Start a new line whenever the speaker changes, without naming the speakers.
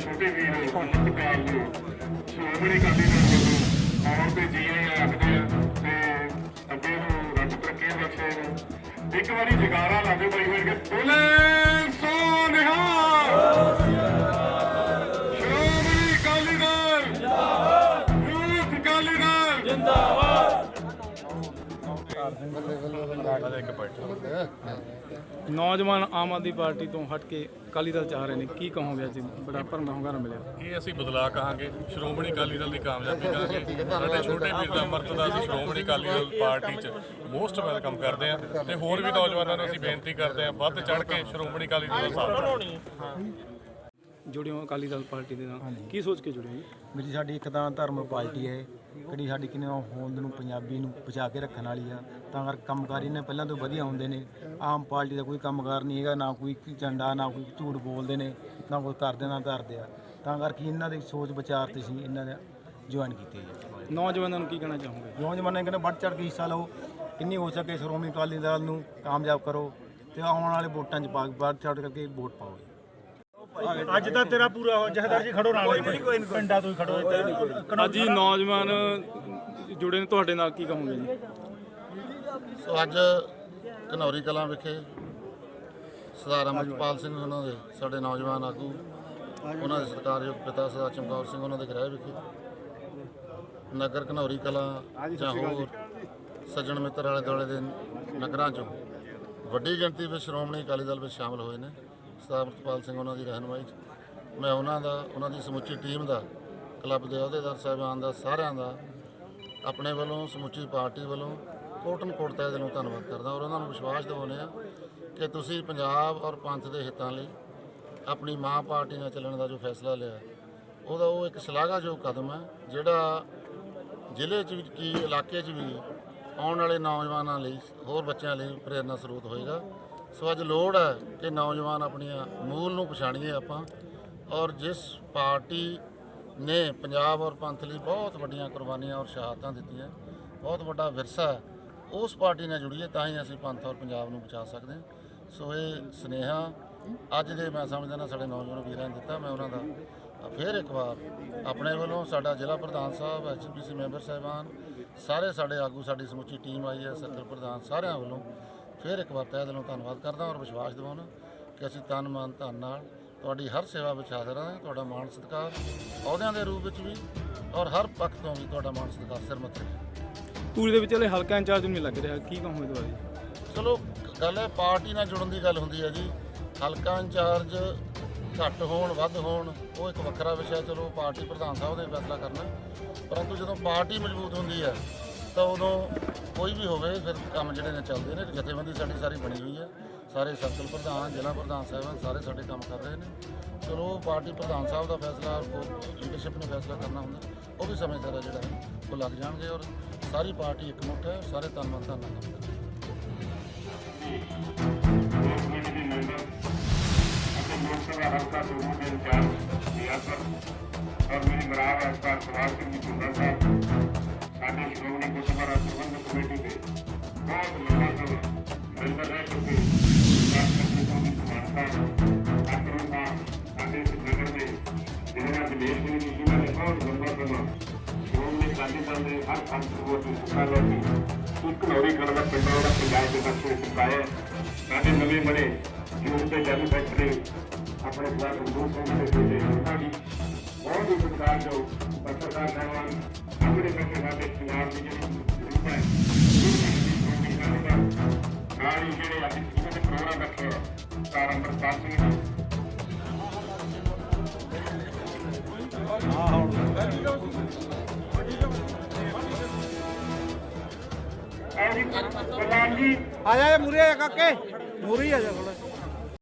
ਸਤਿਕਾਰ ਨੂੰ ਸ਼੍ਰੋਮਣੀ ਅਕਾਲੀ ਦਲ ਵੱਲੋਂ ਆਉਣ ਤੇ ਜੀ ਆਇਆਂ ਆਖਦੇ ਆ ਤੇ ਅੱਗੇ ਨੂੰ ਰੱਬ ਤਰੱਕੀ ਬਖਸ਼ੇ ਨੂੰ। ਇੱਕ ਵਾਰੀ ਜਗਾਰਾ ਲਾਗੇ ਬਾਈ ਬਣ ਬੋਲੇ ਸੋ ਨਿਹਾਲ!
ਨੌਜਵਾਨ ਆਮ ਆਦਮੀ ਪਾਰਟੀ ਤੋਂ ਹਟ ਕੇ ਅਕਾਲੀ ਦਲ ਚਾਹ ਰਹੇ ਨੇ। ਕੀ ਕਹੋਗੇ ਅੱਜ? ਬੜਾ ਭਰਮਾ ਹੁੰਗਾਰਾ ਮਿਲਿਆ।
ਇਹ ਅਸੀਂ ਬਦਲਾ ਕਹਾਂਗੇ। ਸ਼੍ਰੋਮਣੀ ਅਕਾਲੀ ਦਲ ਦੀ ਕਾਮਯਾਬੀ ਕਹਾਂਗੇ। ਸਾਡੇ ਛੋਟੇ ਵੀਰ ਦਾ ਅਮਰਤ ਦਾ ਅਸੀਂ ਸ਼੍ਰੋਮਣੀ ਅਕਾਲੀ ਦਲ ਪਾਰਟੀ 'ਚ ਮੋਸਟ ਵੈਲਕਮ ਕਰਦੇ ਹਾਂ। ਤੇ ਹੋਰ ਵੀ ਨੌਜਵਾਨਾਂ ਨੂੰ ਅਸੀਂ ਬੇਨਤੀ ਕਰਦੇ ਹਾਂ ਵੱਧ ਚੜ ਕੇ ਸ਼੍ਰੋਮਣੀ ਅਕਾਲੀ ਦਲ ਦਾ ਸਾਥ ਦਿਓ।
ਜੁੜੇ ਹੋ ਅਕਾਲੀ ਦਲ ਪਾਰਟੀ ਦੇ ਨਾਲ? ਕੀ ਸੋਚ ਕੇ ਜੁੜੇ ਹੋ ਜੀ?
ਮੇਰੀ ਸਾਡੀ ਇੱਕ ਤਾਂ ਧਰਮ ਪਾਰਟੀ ਹੈ ਕਿਹੜੀ ਸਾਡੀ ਕਿਨੇ ਹੋਂਦ ਨੂੰ ਪੰਜਾਬੀ ਨੂੰ ਬਚਾ ਕੇ ਰੱਖਣ ਵਾਲੀ ਆ। ਤਾਂ ਕਰਕੇ ਕੰਮਕਾਰੀ ਨੇ ਪਹਿਲਾਂ ਤੋਂ ਵਧੀਆ ਹੁੰਦੇ ਨੇ। ਆਮ ਪਾਰਟੀ ਦਾ ਕੋਈ ਕੰਮਕਾਰ ਨਹੀਂ ਹੈਗਾ ਨਾ ਕੋਈ ਝੰਡਾ ਨਾ ਕੋਈ ਝੂਠ ਬੋਲਦੇ ਨੇ ਨਾ ਕੋਈ ਕਰਦੇ ਨਾ ਧਰਦੇ ਆ। ਤਾਂ ਕਰਕੇ ਇਹਨਾਂ ਦੀ ਸੋਚ ਵਿਚਾਰ ਤੇ ਸੀ ਇਹਨਾਂ ਨੇ ਜੁਆਇਨ ਕੀਤੇ ਜੀ।
ਨੌਜਵਾਨਾਂ ਨੂੰ ਕੀ ਕਹਿਣਾ ਚਾਹੋਗੇ?
ਨੌਜਵਾਨਾਂ ਕਹਿੰਦੇ ਵੱਧ ਚੜ ਕੇ ਹਿੱਸਾ ਲਓ ਕਿੰਨੀ ਹੋ ਸਕੇ ਸ਼੍ਰੋਮਣੀ ਅਕਾਲੀ ਦਲ ਨੂੰ ਕਾਮਯਾਬ ਕਰੋ ਤੇ ਆਉਣ ਵਾਲੇ ਵੋਟਾਂ 'ਚ ਪਾ ਵੱਧ ਚੜ ਕਰਕੇ ਵੋਟ ਪਾਓ
ਅੱਜ ਤਾਂ ਤੇਰਾ ਪੂਰਾ ਹੋ ਜਹਦਰ ਜੀ ਖੜੋ ਨਾਲ ਪਿੰਡਾਂ ਤੋਂ ਹੀ ਖੜੋ ਇੱਥੇ
ਅੱਜ ਹੀ ਨੌਜਵਾਨ ਜੁੜੇ ਨੇ ਤੁਹਾਡੇ ਨਾਲ ਕੀ ਕਹੋਗੇ ਜੀ?
ਸੋ ਅੱਜ ਘਨੌਰੀ ਕਲਾਂ ਵਿਖੇ ਸਰਦਾਰ ਅਮਰਪਾਲ ਸਿੰਘ ਉਹਨਾਂ ਦੇ ਸਾਡੇ ਨੌਜਵਾਨ ਆਗੂ ਉਹਨਾਂ ਦੇ ਸਤਿਕਾਰਯੋਗ ਪਿਤਾ ਸਰਦਾਰ ਚਮਕੌਰ ਸਿੰਘ ਉਹਨਾਂ ਦੇ ਗ੍ਰਹਿ ਵਿਖੇ ਨਗਰ ਘਨੌਰੀ ਕਲਾਂ ਜਾਂ ਹੋਰ ਸੱਜਣ ਮਿੱਤਰ ਵਾਲੇ ਦੁਆਲੇ ਦੇ ਨਗਰਾਂ ਚੋਂ ਵੱਡੀ ਗਿਣਤੀ ਵਿੱਚ ਸ਼੍ਰੋਮਣੀ ਅਕਾਲੀ ਦਲ ਵਿੱਚ ਸ਼ਾਮਲ ਹੋਏ ਨੇ। ਸਰਦਾਰ ਅਮਰਪਾਲ ਸਿੰਘ ਉਹਨਾਂ ਦੀ ਰਹਿਨੁਮਾਈ 'ਚ। ਮੈਂ ਉਹਨਾਂ ਦਾ, ਉਹਨਾਂ ਦੀ ਸਮੁੱਚੀ ਟੀਮ ਦਾ, ਕਲੱਬ ਦੇ ਅਹੁਦੇਦਾਰ ਸਾਹਿਬਾਨ ਦਾ, ਸਾਰਿਆਂ ਦਾ ਆਪਣੇ ਵੱਲੋਂ, ਸਮੁੱਚੀ ਪਾਰਟੀ ਵੱਲੋਂ ਕੋਟਨ ਕੋਟ ਤਹਿ ਦਿਲੋਂ ਧੰਨਵਾਦ ਕਰਦਾ ਔਰ ਉਹਨਾਂ ਨੂੰ ਵਿਸ਼ਵਾਸ ਦਿਵਾਉਂਦੇ ਆ ਕਿ ਤੁਸੀਂ ਪੰਜਾਬ ਔਰ ਪੰਥ ਦੇ ਹਿੱਤਾਂ ਲਈ ਆਪਣੀ ਮਾਂ ਪਾਰਟੀ ਨਾਲ ਚੱਲਣ ਦਾ ਜੋ ਫੈਸਲਾ ਲਿਆ, ਉਹਦਾ ਉਹ ਇੱਕ ਸ਼ਲਾਘਾਯੋਗ ਕਦਮ ਹੈ, ਜਿਹੜਾ ਜ਼ਿਲ੍ਹੇ 'ਚ ਵੀ ਕੀ ਇਲਾਕੇ 'ਚ ਵੀ ਆਉਣ ਵਾਲੇ ਨੌਜਵਾਨਾਂ ਲਈ, ਹੋਰ ਬੱਚਿਆਂ ਲਈ ਪ੍ਰੇਰਨਾ ਸਰੋਤ ਹੋਏਗਾ। ਸੋ ਅੱਜ ਲੋੜ ਹੈ ਕਿ ਨੌਜਵਾਨ ਆਪਣੀਆਂ ਮੂਲ ਨੂੰ ਪਛਾਣੀਏ ਆਪਾਂ। ਔਰ ਜਿਸ ਪਾਰਟੀ ਨੇ ਪੰਜਾਬ ਔਰ ਪੰਥ ਲਈ ਬਹੁਤ ਵੱਡੀਆਂ ਕੁਰਬਾਨੀਆਂ ਔਰ ਸ਼ਹਾਦਤਾਂ ਦਿੱਤੀਆਂ, ਬਹੁਤ ਵੱਡਾ ਵਿਰਸਾ ਹੈ, ਉਸ ਪਾਰਟੀ ਨਾਲ ਜੁੜੀਏ ਤਾਂ ਹੀ ਅਸੀਂ ਪੰਥ ਔਰ ਪੰਜਾਬ ਨੂੰ ਬਚਾ ਸਕਦੇ ਹਾਂ। ਸੋ ਇਹ ਸਨੇਹਾ ਅੱਜ ਦੇ ਮੈਂ ਸਮਝਦਾ ਨਾ ਸਾਡੇ ਨੌਜਵਾਨ ਵੀਰਾਂ ਨੇ ਦਿੱਤਾ, ਮੈਂ ਉਹਨਾਂ ਦਾ ਫਿਰ ਇੱਕ ਵਾਰ ਆਪਣੇ ਵੱਲੋਂ ਸਾਡਾ ਜ਼ਿਲ੍ਹਾ ਪ੍ਰਧਾਨ ਸਾਹਿਬ, ਐਚਪੀਸੀ ਮੈਂਬਰ ਸਾਹਿਬਾਨ, ਸਾਰੇ ਸਾਡੇ ਆਗੂ, ਸਾਡੀ ਸਮੁੱਚੀ ਟੀਮ ਆਈ ਹੈ ਸਰਕਲ ਪ੍ਰਧਾਨ ਸਾਰਿਆਂ ਵੱਲੋਂ ਫਿਰ ਇੱਕ ਵਾਰ ਤਹਿ ਦਿਲੋਂ ਧੰਨਵਾਦ ਕਰਦਾ ਔਰ ਵਿਸ਼ਵਾਸ ਦਿਵਾਉਣਾ ਕਿ ਅਸੀਂ ਤਨ ਮਨ ਧਨ ਨਾਲ ਤੁਹਾਡੀ ਹਰ ਸੇਵਾ ਵਿੱਚ ਹਾਜ਼ਰ ਹਾਂ ਤੁਹਾਡਾ ਮਾਣ ਸਤਿਕਾਰ ਅਹੁਦਿਆਂ ਦੇ ਰੂਪ ਵਿੱਚ ਵੀ ਔਰ ਹਰ ਪੱਖ ਤੋਂ ਵੀ ਤੁਹਾਡਾ ਮਾਣ ਸਤਿਕਾਰ ਸਿਰ ਮੱਥੇ
ਪੂਰੀ ਦੇ ਵਿੱਚ ਹਲੇ ਹਲਕਾ ਇੰਚਾਰਜ ਨਹੀਂ ਲੱਗ ਰਿਹਾ ਕੀ ਕਹੋਗੇ ਦੁਆਰੇ
ਚਲੋ ਗੱਲ ਹੈ ਪਾਰਟੀ ਨਾਲ ਜੁੜਨ ਦੀ ਗੱਲ ਹੁੰਦੀ ਹੈ ਜੀ। ਹਲਕਾ ਇੰਚਾਰਜ ਘੱਟ ਹੋਣ ਵੱਧ ਹੋਣ ਉਹ ਇੱਕ ਵੱਖਰਾ ਵਿਸ਼ਾ ਚਲੋ ਪਾਰਟੀ ਪ੍ਰਧਾਨ ਸਾਹਿਬ ਨੇ ਫੈਸਲਾ ਕਰਨਾ ਪਰੰਤੂ ਜਦੋਂ ਪਾਰਟੀ ਮਜ਼ਬੂਤ ਹੁੰਦੀ ਹੈ ਤਾਂ ਉਦੋਂ ਕੋਈ ਵੀ ਹੋਵੇ, ਫਿਰ ਕੰਮ ਜਿਹੜੇ ਨੇ ਚੱਲਦੇ ਨੇ, ਜਥੇਬੰਦੀ ਸਾਡੀ ਸਾਰੀ ਬਣੀ ਹੋਈ ਹੈ। ਸਾਰੇ ਸਰਕਲ ਪ੍ਰਧਾਨ, ਜ਼ਿਲ੍ਹਾ ਪ੍ਰਧਾਨ ਸਾਹਿਬਾਨ ਸਾਰੇ ਸਾਡੇ ਕੰਮ ਕਰ ਰਹੇ ਨੇ। ਚਲੋ ਪਾਰਟੀ ਪ੍ਰਧਾਨ ਸਾਹਿਬ ਦਾ ਫੈਸਲਾ ਲੀਡਰਸ਼ਿਪ ਨੇ ਫੈਸਲਾ ਕਰਨਾ ਹੁੰਦਾ, ਉਹ ਵੀ ਸਮੇਂ ਸਿਰ ਜਿਹੜਾ ਹੈ, ਉਹ ਲੱਗ ਜਾਣਗੇ ਔਰ ਸਾਰੀ ਪਾਰਟੀ ਇਕਮੁੱਠ ਹੈ, ਸਾਰੇ ਤਨ ਮਨ ਧਨ ਨਾਲ ਕੰਮ ਕਰ
ਹਲਕਾ ਦੋਨੋਂ ਦੇ ਇੰਚਾਰਜ ਰਿਆਸਤ ਔਰ ਮੇਰੀ ਮਰਾਵ ਅਸਪਾਲ ਸਵਾਲ ਸਿੰਘ ਜੀ ਭੁੱਲਰ ਸਾਹਿਬ ਸਾਡੇ ਸ਼੍ਰੋਮਣੀ ਗੁਰਦੁਆਰਾ ਪ੍ਰਬੰਧਕ ਕਮੇਟੀ ਦੇ ਬਹੁਤ ਮੁਲਾਜ਼ਮ ਮੈਂਬਰ ਰਹਿ ਚੁੱਕੇ ਰਾਸ਼ਟਰਪਤੀ ਕੌਮੀ ਸਮਾਨ ਸਾਹਿਬ ਅਕਰਮ ਸਾਹਿਬ ਸਾਡੇ ਇਸ ਨਗਰ ਦੇ ਜਿਹੜਾ ਵਿਦੇਸ਼ ਦੇ ਵਿੱਚ ਜਿਨ੍ਹਾਂ ਨੇ ਬਹੁਤ ਲੰਬਾ ਸਮਾਂ ਸ਼੍ਰੋਮਣੀ ਅਕਾਲੀ ਦਲ ਦੇ ਹਰ ਪੰਥ ਵੋਟ ਨੂੰ ਸੁਖਾ ਲੋਕੀ ਇੱਕ ਨੌਰੀ ਗਣਨਾ ਪਿੰਡਾਂ ਦਾ ਪੰਜਾਬ ਦੇ ਦਰਸ਼ੇ ਸਿਖਾਇਆ ਸਾਡੇ ਨਵੇਂ ਬਣੇ ਜੂਨ ਤੇ ਜਨ ਫੈਕਟਰੀ ਆਪਣੇ ਸਵਾਲ ਨੂੰ ਸਿੰਘ ਦੇ ਬੇਟੇ ਉਹਨਾਂ ਦੀ ਬਹੁਤ ਹੀ ਸਤਿਕਾਰ ਜੋ ਪੱਤਰਕਾਰ ਸਾਹਿਬਾਨ ਆਪਣੇ ਬੱਚੇ ਸਾਡੇ ਪੰਜਾਬ ਦੀ ਜਿਹੜੀ ਗਰੁੱਪ ਹੈ ਨਾਲ ਹੀ ਜਿਹੜੇ ਅੱਜ ਇਹਨਾਂ ਦੇ ਪ੍ਰੋਗਰਾਮ ਰੱਖੇ ਸਟਾਰ ਅੰਮ੍ਰਿਤਪਾਲ ਸਿੰਘ ਜੀ। ਆਹ ਜੀ ਪ੍ਰਧਾਨ ਜੀ
ਆ ਜਾ ਮੂਰੇ ਆ ਕਾਕੇ। ਮੂਰੇ ਆ ਜਾ ਥੋੜਾ